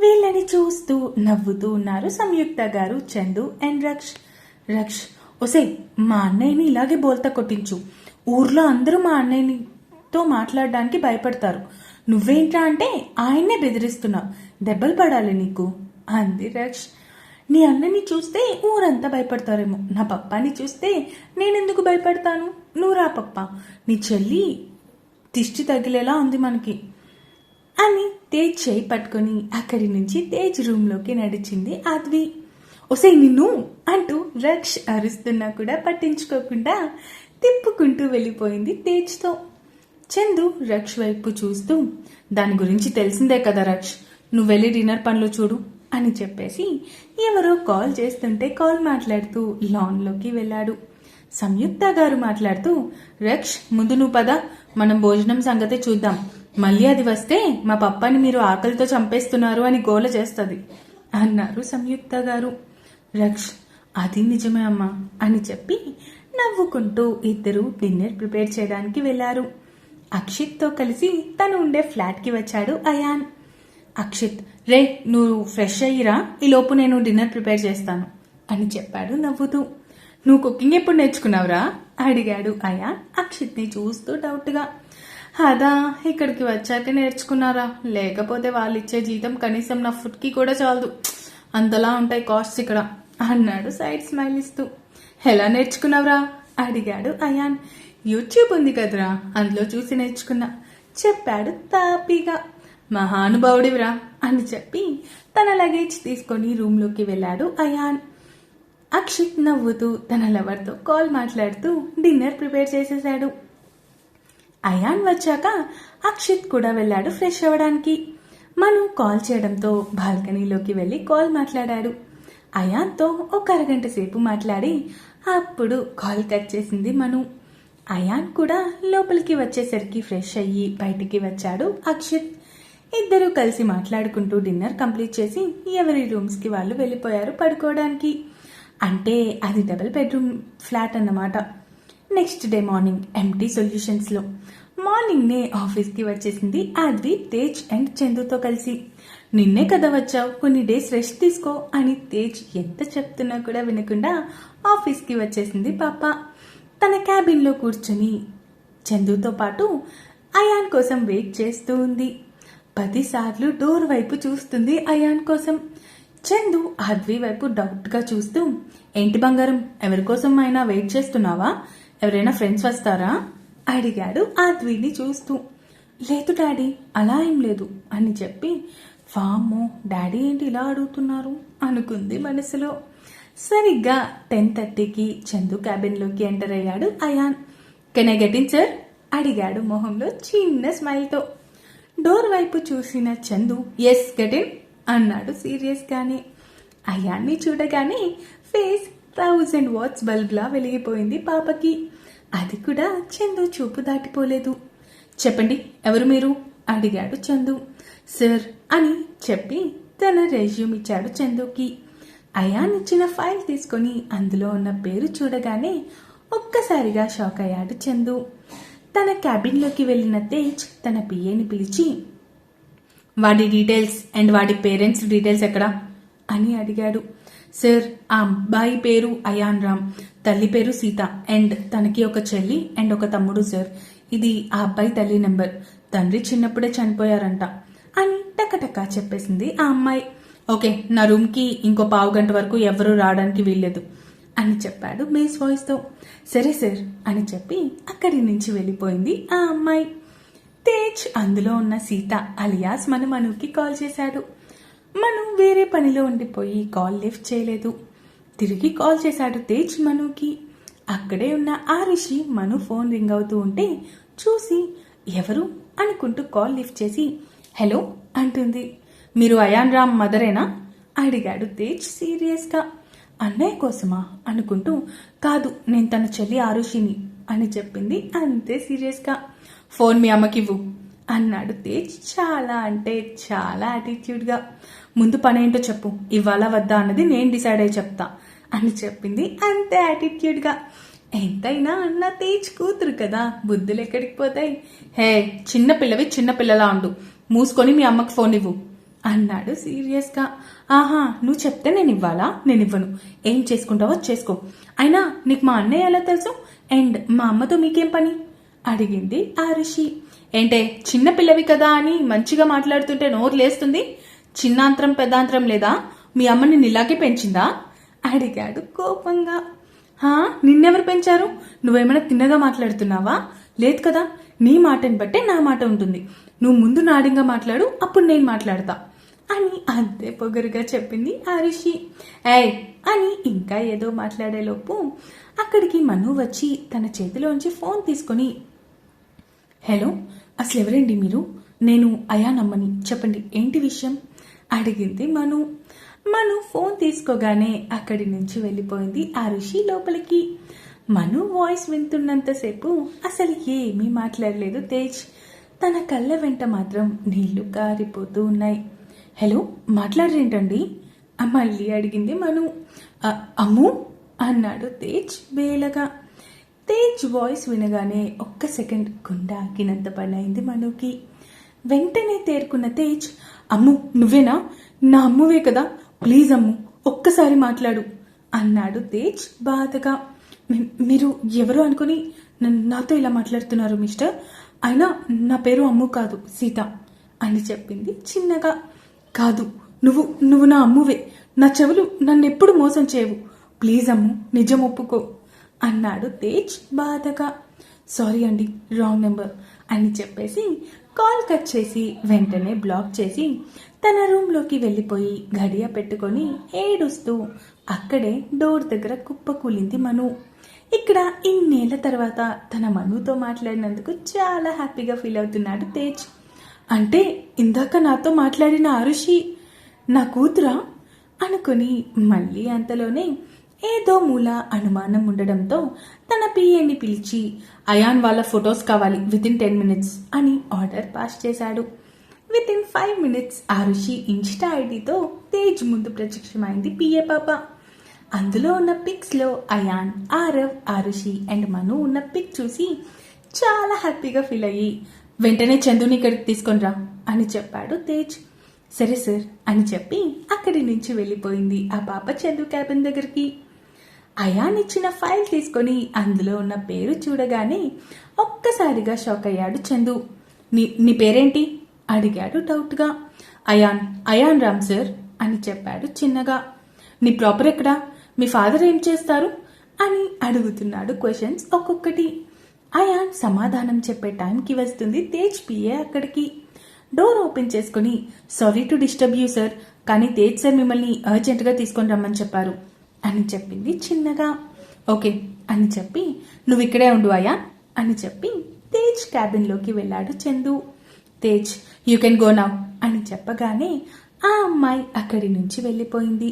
వీళ్ళని చూస్తూ నవ్వుతూ ఉన్నారు సంయుక్త గారు చందు అండ్ రక్ష్. రక్ష్ ఒసే మా అన్నయ్యని ఇలాగే బోల్తా కొట్టించు. ఊర్లో అందరూ మా అన్నయ్యనితో మాట్లాడడానికి భయపడతారు. నువ్వేంట్రా అంటే ఆయన్నే బెదిరిస్తున్నావు. దెబ్బలు పడాలి నీకు అంది రక్ష్. నీ అన్నని చూస్తే ఊరంతా భయపడతారేమో. నా పప్పాని చూస్తే నేనెందుకు భయపడతాను? నువ్వు రా పప్ప. నీ చెల్లి దిష్టి తగిలేలా ఉంది మనకి. అని తేజ్ చేయి పట్టుకొని అక్కడి నుంచి తేజ్ రూమ్లోకి నడిచింది ఆద్వి. ఒసే నిన్ను! అంటూ రక్ష్ అరుస్తున్నా కూడా పట్టించుకోకుండా తిప్పుకుంటూ వెళ్ళిపోయింది తేజ్తో. చందు రక్ష్ వైపు చూస్తూ దాని గురించి తెలిసిందే కదా రక్ష్ నువ్వు వెళ్ళి డిన్నర్ పనులు చూడు అని చెప్పేసి ఎవరో కాల్ చేస్తుంటే కాల్ మాట్లాడుతూ లాన్లోకి వెళ్ళాడు. సంయుక్త గారు మాట్లాడుతూ రక్ష్ ముందు నువ్వు పద మనం భోజనం సంగతి చూద్దాం. మళ్ళీ అది వస్తే మా పప్పాని మీరు ఆకలితో చంపేస్తున్నారు అని గోల చేస్తుంది. అన్నారు సంయుక్త గారు. రక్ష్ అది నిజమే అమ్మా అని చెప్పి నవ్వుకుంటూ ఇద్దరు డిన్నర్ ప్రిపేర్ చేయడానికి వెళ్ళారు అక్షిత్తో కలిసి తను ఉండే ఫ్లాట్కి వచ్చాడు అయాన్. అక్షిత్ రే నువ్వు ఫ్రెష్ అయ్యిరా? ఈ లోపు నేను డిన్నర్ ప్రిపేర్ చేస్తాను అని చెప్పాడు నవ్వుతూ. నువ్వు కుకింగ్ ఎప్పుడు నేర్చుకున్నావురా? అడిగాడు అయాన్ అక్షిత్ని చూస్తూ డౌట్గా. అదా ఇక్కడికి వచ్చాక నేర్చుకున్నారా? లేకపోతే వాళ్ళు ఇచ్చే జీతం కనీసం నా ఫుడ్కి కూడా చాలదు. అంతలా ఉంటాయి కాస్ట్స్ ఇక్కడ అన్నాడు సైడ్ స్మైల్ ఇస్తూ. ఎలా నేర్చుకున్నావురా? అడిగాడు అయాన్. యూట్యూబ్ ఉంది కదరా అందులో చూసి నేర్చుకున్నా. చెప్పాడు తాపీగా. మహానుభావుడివిరా అని చెప్పి తన లగేజ్ తీసుకొని రూమ్లోకి వెళ్ళాడు అయాన్. అక్షిత్ నవ్వుతూ తన లవర్తో కాల్ మాట్లాడుతూ డిన్నర్ ప్రిపేర్ చేసేశాడు అయాన్ వచ్చాక అక్షిత్ కూడా వెళ్ళాడు ఫ్రెష్ అవ్వడానికి. మను కాల్ చేయడంతో బాల్కనీలోకి వెళ్ళి కాల్ మాట్లాడాడు. అయాన్తో ఒక అరగంట సేపు మాట్లాడి అప్పుడు కాల్ కట్ చేసింది మను. అయాన్ కూడా లోపలికి వచ్చేసరికి ఫ్రెష్ అయ్యి బయటికి వచ్చాడు అక్షిత్. ఇద్దరు కలిసి మాట్లాడుకుంటూ డిన్నర్ కంప్లీట్ చేసి ఎవరి రూమ్స్కి వాళ్ళు వెళ్ళిపోయారు పడుకోవడానికి. అంటే అది డబుల్ బెడ్రూమ్ ఫ్లాట్ అన్నమాట. నెక్స్ట్ డే మార్నింగ్ ఎంటీ సొల్యూషన్స్లో మార్నింగ్నే ఆఫీస్కి వచ్చేసింది ఆద్వి తేజ్ అండ్ చందుతో కలిసి. నిన్నే కదా వచ్చావు కొన్ని డేస్ రెస్ట్ తీసుకో అని తేజ్ ఎంత చెప్తున్నా కూడా వినకుండా ఆఫీస్కి వచ్చేసింది పాప. తన క్యాబిన్లో కూర్చుని చందుతో పాటు అయాన్ కోసం వెయిట్ చేస్తూ ఉంది. పదిసార్లు డోర్ వైపు చూస్తుంది అయాన్ కోసం. చందు ఆద్వి వైపు డౌట్గా చూస్తూ ఏంటి బంగారం ఎవరి కోసం అయినా వెయిట్ చేస్తున్నావా? ఎవరైనా ఫ్రెండ్స్ వస్తారా? అడిగాడు అద్విని చూస్తూ. లేదు డాడీ అలా ఏం లేదు అని చెప్పి వామ్మో డాడీ ఏంటి ఇలా అడుగుతున్నారు? అనుకుంది మనసులో. సరిగ్గా టెన్ థర్టీకి చందు క్యాబిన్లోకి ఎంటర్ అయ్యాడు Ayaan. Can I get in sir అడిగాడు మొహంలో చిన్న స్మైల్తో డోర్ వైపు చూసిన చందు ఎస్ గెట్ ఇన్ అన్నాడు సీరియస్గానే అయాన్ని చూడగానే ఫేస్ థౌజండ్ వాట్స్ బల్బ్లా వెలిగిపోయింది పాపకి. అది కూడా చందు చూపు దాటిపోలేదు. చెప్పండి ఎవరు మీరు? అడిగాడు చందు. సార్ అని చెప్పి తన రెజ్యూమ్ ఇచ్చాడు చందుకి. అయాన్ ఇచ్చిన ఫైల్ తీసుకొని అందులో ఉన్న పేరు చూడగానే ఒక్కసారిగా షాక్ అయ్యాడు చందు. తన క్యాబిన్లోకి వెళ్ళిన తేజ్ తన పిఏని పిలిచి వాడి డీటెయిల్స్ అండ్ వాడి పేరెంట్స్ డీటెయిల్స్ ఎక్కడా? అని అడిగాడు. సార్ ఆ అబ్బాయి పేరు అయాన్ రామ్ తల్లి పేరు సీత. అండ్ తనకి ఒక చెల్లి అండ్ ఒక తమ్ముడు సార్ ఇది ఆ అబ్బాయి తల్లి నెంబర్ తండ్రి చిన్నప్పుడే చనిపోయారంట. అని టకటకా చెప్పేసింది ఆ అమ్మాయి. ఓకే నా రూమ్కి ఇంకో పావు గంట వరకు ఎవరూ రావడానికి వీల్లేదు అని చెప్పాడు బేస్ వాయిస్తో సరే సార్ అని చెప్పి అక్కడి నుంచి వెళ్ళిపోయింది ఆ అమ్మాయి. తేజ్ అందులో ఉన్న సీత అలియాస్ మన మనుకి కాల్ చేశాడు. మను వేరే పనిలో ఉండిపోయి కాల్ లిఫ్ట్ చేయలేదు. తిరిగి కాల్ చేశాడు తేజ్ మనుకి. అక్కడే ఉన్న ఆ రిషి మను ఫోన్ రింగ్ అవుతూ ఉంటే చూసి ఎవరు? అనుకుంటూ కాల్ లిఫ్ట్ చేసి హలో అంటుంది. మీరు అయాన్ రామ్ మదరేనా? అడిగాడు తేజ్ సీరియస్గా. అన్నయ్య కోసమా? అనుకుంటూ కాదు నేను తన చెల్లి ఆరుషిని అని చెప్పింది అంతే సీరియస్గా. ఫోన్ మీ అమ్మకివ్వు. అన్నాడు తేజ్. చాలా అంటే చాలా యాటిట్యూడ్గా ముందు పనేంటో చెప్పు ఇవ్వాలా వద్దా అన్నది నేను డిసైడ్ అయ్యి చెప్తా అని చెప్పింది. అంతే యాటిట్యూడ్గా ఎంతైనా అన్న తేజ్ కూతురు కదా బుద్ధులు ఎక్కడికి పోతాయి? హే చిన్న పిల్లవి చిన్న పిల్లలా ఉండు మూసుకొని మీ అమ్మకి ఫోన్ ఇవ్వు అన్నాడు సీరియస్గా ఆహా నువ్వు చెప్తే నేను ఇవ్వాలా? నేను ఇవ్వను. ఏం చేసుకుంటావో చేసుకో. అయినా నీకు మా అన్నయ్య ఎలా తెలుసు? అండ్ మా అమ్మతో మీకేం పని? అడిగింది ఆ ఋషి ఏంటే చిన్న పిల్లవి కదా అని మంచిగా మాట్లాడుతుంటే నోరు లేస్తుంది? చిన్నాంతరం పెద్దాంతరం లేదా? మీ అమ్మని ఇలాగే పెంచిందా? అడిగాడు కోపంగా. హా నిన్నెవరు పెంచారు? నువ్వేమైనా తిన్నగా మాట్లాడుతున్నావా? లేదు కదా నీ మాటని బట్టే నా మాట ఉంటుంది. నువ్వు ముందు నాడింగా మాట్లాడు అప్పుడు నేను మాట్లాడతా అని అంతే పొగరుగా చెప్పింది ఆ ఋషి ఏయ్ అని ఇంకా ఏదో మాట్లాడేలోపు అక్కడికి మను వచ్చి తన చేతిలోంచి ఫోన్ తీసుకొని హలో అసలు ఎవరండి మీరు? నేను అయానమ్మని చెప్పండి ఏంటి విషయం? అడిగింది మను. మను ఫోన్ తీసుకోగానే అక్కడి నుంచి వెళ్ళిపోయింది ఆ ఋషి లోపలికి. మను వాయిస్ వింటున్నంతసేపు అసలు ఏమీ మాట్లాడలేదు తేజ్. తన కళ్ళ వెంట మాత్రం నీళ్ళు కారిపోతూ ఉన్నాయి. హలో మాట్లాడరేంటండి? మళ్ళీ అడిగింది మను. అమ్ము అన్నాడు తేజ్ వేలగా. తేజ్ వాయిస్ వినగానే ఒక్క సెకండ్ గుండె ఆగినంత పనైంది మనోకి. వెంటనే తేరుకున్న తేజ్ అమ్ము నువ్వేనా? నా అమ్మువే కదా. ప్లీజ్ అమ్ము ఒక్కసారి మాట్లాడు అన్నాడు తేజ్ బాధగా. మీరు ఎవరు అనుకుని నన్ను- నాతో ఇలా మాట్లాడుతున్నారు మిస్టర్? అయినా నా పేరు అమ్ము కాదు సీత అని చెప్పింది చిన్నగా. కాదు నువ్వు నువ్వు నా అమ్మువే. నా చెవులు నన్ను ఎప్పుడు మోసం చేయవు. ప్లీజ్ అమ్ము నిజం ఒప్పుకో. అన్నాడు తేజ్ బాధగా. సారీ అండి రాంగ్ నెంబర్ అని చెప్పేసి కాల్ కట్ చేసి వెంటనే బ్లాక్ చేసి తన రూమ్లోకి వెళ్ళిపోయి గడియ పెట్టుకొని ఏడుస్తూ అక్కడే డోర్ దగ్గర కుప్పకూలింది మను. ఇక్కడ ఇన్నేళ్ళ తర్వాత తన మనుతో మాట్లాడినందుకు చాలా హ్యాపీగా ఫీల్ అవుతున్నాడు తేజ్. అంటే ఇందాక నాతో మాట్లాడిన ఆరుషి నా కూతురా? అనుకుని మళ్ళీ అంతలోనే ఏదో మూల అనుమానం ఉండడంతో తన పిఏని పిలిచి అయాన్ వాళ్ళ ఫొటోస్ కావాలి విత్ ఇన్ టెన్ మినిట్స్ అని ఆర్డర్ పాస్ చేశాడు. Within five minutes Arushi insta ఐడితో తేజ్ ముందు ప్రత్యక్షమైంది పిఏ పాప. అందులో ఉన్న పిక్స్లో అయాన్ ఆరవ్ ఆరుషి అండ్ మను ఉన్న పిక్ చూసి చాలా హ్యాపీగా ఫీల్ అయ్యి వెంటనే చందుని ఇక్కడికి తీసుకొని రా అని చెప్పాడు తేజ్. సరే సార్ అని చెప్పి అక్కడి నుంచి వెళ్ళిపోయింది ఆ పాప చందు క్యాబిన్ దగ్గరికి. అయాన్ ఇచ్చిన ఫైల్ తీసుకొని అందులో ఉన్న పేరు చూడగానే ఒక్కసారిగా షాక్ అయ్యాడు చందు. నీ నీ పేరేంటి? అడిగాడు డౌట్గా. అయాన్ అయాన్ రామ్ సార్ అని చెప్పాడు చిన్నగా. నీ ప్రాపర్ ఎక్కడా? మీ ఫాదర్ ఏం చేస్తారు? అని అడుగుతున్నాడు క్వశ్చన్స్ ఒక్కొక్కటి. అయాన్ సమాధానం చెప్పే టైంకి వస్తుంది తేజ్ పిఏ అక్కడికి. డోర్ ఓపెన్ చేసుకుని sorry to disturb you sir కానీ తేజ్ సార్ మిమ్మల్ని అర్జెంట్గా తీసుకొని రమ్మని చెప్పారు. అని చెప్పింది చిన్నగా. ఓకే అని చెప్పి నువ్వు ఇక్కడే ఉండు అయ్యా అని చెప్పి తేజ్ క్యాబిన్లోకి వెళ్ళాడు Chandu. Tej you can go now అని చెప్పగానే ఆ అమ్మాయి అక్కడి నుంచి వెళ్ళిపోయింది.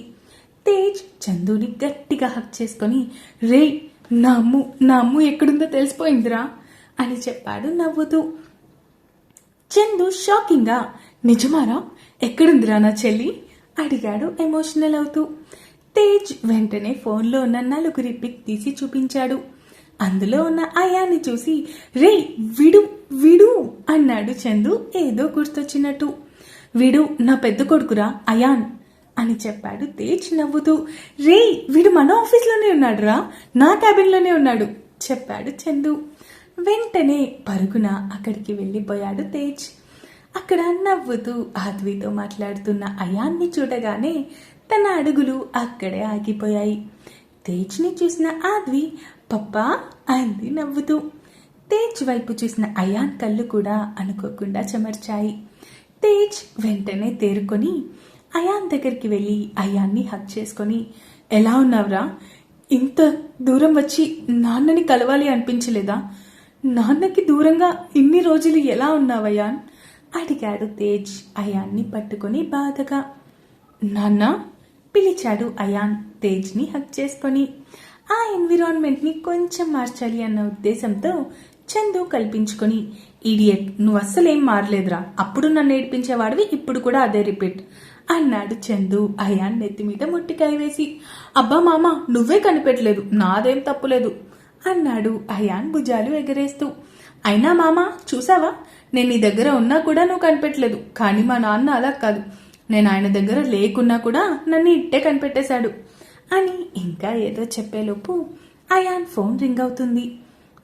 తేజ్ చందుని గట్టిగా హక్ చేసుకొని రే నా అమ్ము నా అమ్ము ఎక్కడుందో తెలిసిపోయిందిరా అని చెప్పాడు నవ్వుతూ. చందు షాకింగ్గా నిజమారా? ఎక్కడుందిరా నా చెల్లి? అడిగాడు ఎమోషనల్ అవుతూ. తేజ్ వెంటనే ఫోన్లో ఉన్న నలుగురి పిక్ తీసి చూపించాడు. అందులో ఉన్న అయాన్ని చూసి రే విడు విడు అన్నాడు చందు ఏదో గుర్తొచ్చినట్టు. విడు నా పెద్ద కొడుకురా అయాన్ అని చెప్పాడు తేజ్ నవ్వుతూ. రే వీడు మన ఆఫీస్లోనే ఉన్నాడురా నా క్యాబిన్లోనే ఉన్నాడు చెప్పాడు చందు. వెంటనే పరుగున అక్కడికి వెళ్ళిపోయాడు తేజ్. అక్కడ నవ్వుతూ ఆద్వితో మాట్లాడుతున్న అయాన్ని చూడగానే తన అడుగులు అక్కడే ఆగిపోయాయి. తేజ్ని చూసిన ఆద్వి పప్పా అంది నవ్వుతూ. తేజ్ వైపు చూసిన అయాన్ కళ్ళు కూడా అనుకోకుండా చెమర్చాయి. తేజ్ వెంటనే తేరుకొని అయాన్ దగ్గరికి వెళ్ళి అయాన్ని హక్ చేసుకొని ఎలా ఉన్నావురా? ఇంత దూరం వచ్చి నాన్నని కలవాలి అనిపించలేదా? నాన్నకి దూరంగా ఇన్ని రోజులు ఎలా ఉన్నావయ్యాన్ అడిగాడు తేజ్ అయాన్ని పట్టుకొని బాధగా. నాన్న పిలిచాడు అయాన్ తేజ్ని హక్ చేసుకొని. ఆ ఎన్విరాన్మెంట్ని కొంచెం మార్చాలి అన్న ఉద్దేశంతో చందు కల్పించుకొని ఇడియట్ నువ్వు అస్సలేం మారలేదురా. అప్పుడు నన్ను ఏడిపించేవాడివి ఇప్పుడు కూడా అదే రిపీట్ అన్నాడు చందు అయాన్ నెత్తి మీద ముట్టికాయ వేసి. అబ్బా మామ నువ్వే కనిపెట్టలేదు. నాదేం తప్పులేదు. అన్నాడు అయాన్ భుజాలు ఎగరేస్తూ. అయినా మామ చూసావా? నేను నీ దగ్గర ఉన్నా కూడా నువ్వు కనిపెట్టలేదు. కానీ మా నాన్న అలా కాదు. నేను ఆయన దగ్గర లేకున్నా కూడా నన్ను ఇట్టే కనిపెట్టేశాడు. అని ఇంకా ఏదో చెప్పేలోపు అయాన్ ఫోన్ రింగ్ అవుతుంది.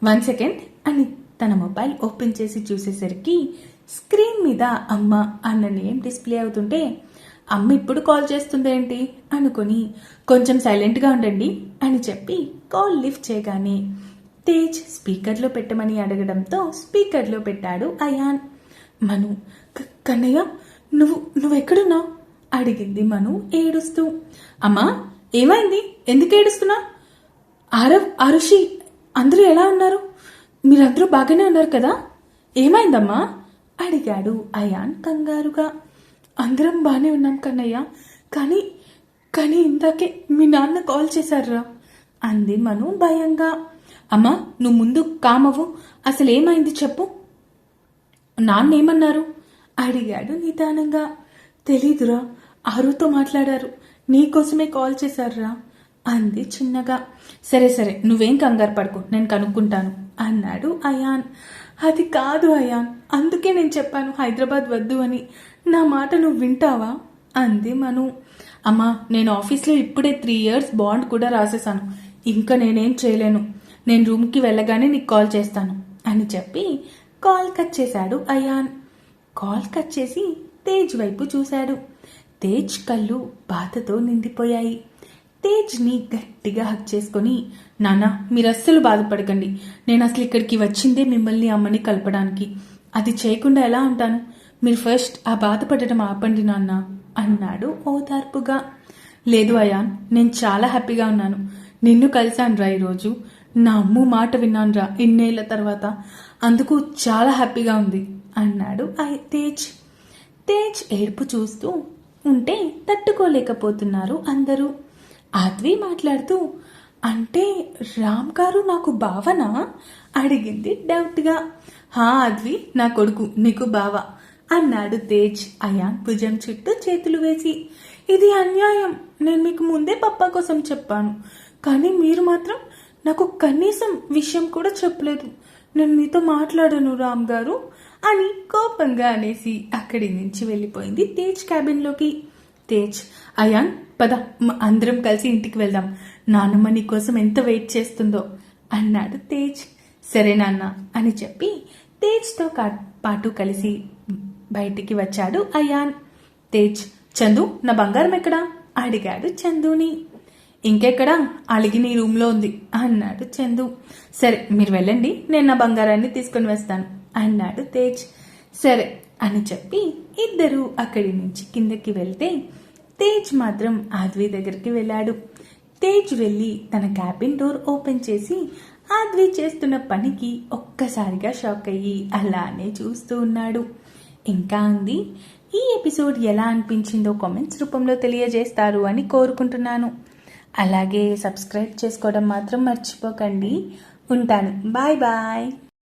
వన్ సెకండ్ అని తన మొబైల్ ఓపెన్ చేసి చూసేసరికి స్క్రీన్ మీద అమ్మ అన్న నేమ్ డిస్ప్లే అవుతుంటే అమ్మ ఇప్పుడు కాల్ చేస్తుందేంటి అనుకుని కొంచెం సైలెంట్గా ఉండండి అని చెప్పి కాల్ లిఫ్ట్ చేయగానే తేజ్ స్పీకర్లో పెట్టమని అడగడంతో స్పీకర్లో పెట్టాడు అయాన్. మను కన్నయ్య నువ్వు నువ్వెక్కడున్నావు? అడిగింది మను ఏడుస్తూ. అమ్మా ఏమైంది? ఎందుకు ఏడుస్తున్నా? ఆరవ్ అరుషి అందరూ ఎలా ఉన్నారు? మీరందరూ బాగానే ఉన్నారు కదా? ఏమైందమ్మా? అడిగాడు అయాన్ కంగారుగా. అందరం బాగానే ఉన్నాం కన్నయ్య. కానీ కానీ ఇందాకే మీ నాన్న కాల్ చేశారా అంది మను భయంగా. అమ్మా నువ్వు ముందు కామవు అసలు ఏమైంది చెప్పు. నాన్నేమన్నారు? అడిగాడు నిదానంగా. తెలీదురా ఆరుతో మాట్లాడారు. నీకోసమే కాల్ చేశారురా అంది చిన్నగా. సరే సరే నువ్వేం కంగారు పడుకో నేను కనుక్కుంటాను అన్నాడు అయాన్. అది కాదు అయాన్ అందుకే నేను చెప్పాను హైదరాబాద్ వద్దు అని. నా మాట నువ్వు వింటావా? అంది మను. అమ్మా నేను ఆఫీస్లో ఇప్పుడే త్రీ ఇయర్స్ బాండ్ కూడా రాసేసాను ఇంకా నేనేం చేయలేను. నేను రూమ్కి వెళ్ళగానే నీకు కాల్ చేస్తాను అని చెప్పి కాల్ కట్ చేశాడు అయాన్. కాల్ కట్ చేసి తేజ్ వైపు చూశాడు. తేజ్ కళ్ళు బాధతో నిండిపోయాయి. తేజ్ని గట్టిగా హక్ చేసుకొని నాన్న మీరు అస్సలు బాధపడకండి. నేను అసలు ఇక్కడికి వచ్చిందే మిమ్మల్ని అమ్మని కలపడానికి. అది చేయకుండా ఎలా ఉంటాను? మీరు ఫస్ట్ ఆ బాధపడటం ఆపండి నాన్న అన్నాడు ఓదార్పుగా. లేదు అయాన్ నేను చాలా హ్యాపీగా ఉన్నాను. నిన్ను కలిశాను రా ఈరోజు. నా అమ్ము మాట విన్నాను రా ఇన్నేళ్ళ తర్వాత. అందుకు చాలా హ్యాపీగా ఉంది. అన్నాడు ఐ- తేజ్. తేజ్ ఏడుపు చూస్తూ ఉంటే తట్టుకోలేకపోతున్నారు అందరూ. ఆద్వి మాట్లాడుతూ అంటే రామ్ గారు నాకు భావన అడిగింది డౌట్గా. హా ఆద్వి నా కొడుకు నీకు బావ అన్నాడు తేజ్ అయాన్ భుజం చుట్టూ చేతులు వేసి. ఇది అన్యాయం. నేను మీకు ముందే పప్పా కోసం చెప్పాను. కానీ మీరు మాత్రం నాకు కనీసం విషయం కూడా చెప్పలేదు. నేను మీతో మాట్లాడను రామ్ గారు. అని కోపంగా అనేసి అక్కడి నుంచి వెళ్ళిపోయింది తేజ్ క్యాబిన్లోకి తేజ్ అయాన్ పద అందరం కలిసి ఇంటికి వెళ్దాం. నాన్నమ్మ నీ కోసం ఎంత వెయిట్ చేస్తుందో అన్నాడు తేజ్. సరే నాన్న అని చెప్పి తేజ్తో పాటు కలిసి బయటికి వచ్చాడు అయాన్. తేజ్ చందు నా బంగారం ఎక్కడా? అడిగాడు చందుని. ఇంకెక్కడా? అలిగి నీ రూమ్లో ఉంది అన్నాడు చందు. సరే మీరు వెళ్ళండి నేను నా బంగారాన్ని తీసుకొని వస్తాను. అన్నాడు తేజ్. సరే అని చెప్పి ఇద్దరు అక్కడి నుంచి కిందకి వెళ్తే తేజ్ మాత్రం ఆద్వి దగ్గరికి వెళ్ళాడు. తేజ్ వెళ్ళి తన క్యాబిన్ డోర్ ఓపెన్ చేసి ఆద్వి చేస్తున్న పనికి ఒక్కసారిగా షాక్ అయ్యి అలానే చూస్తూ ఉన్నాడు. ఇంకా ఉంది ఈ ఎపిసోడ్ ఎలా అనిపించిందో కామెంట్స్ రూపంలో తెలియజేస్తారు అని కోరుకుంటున్నాను. అలాగే సబ్స్క్రైబ్ చేసుకోవడం మాత్రం మర్చిపోకండి. ఉంటాను. Bye bye.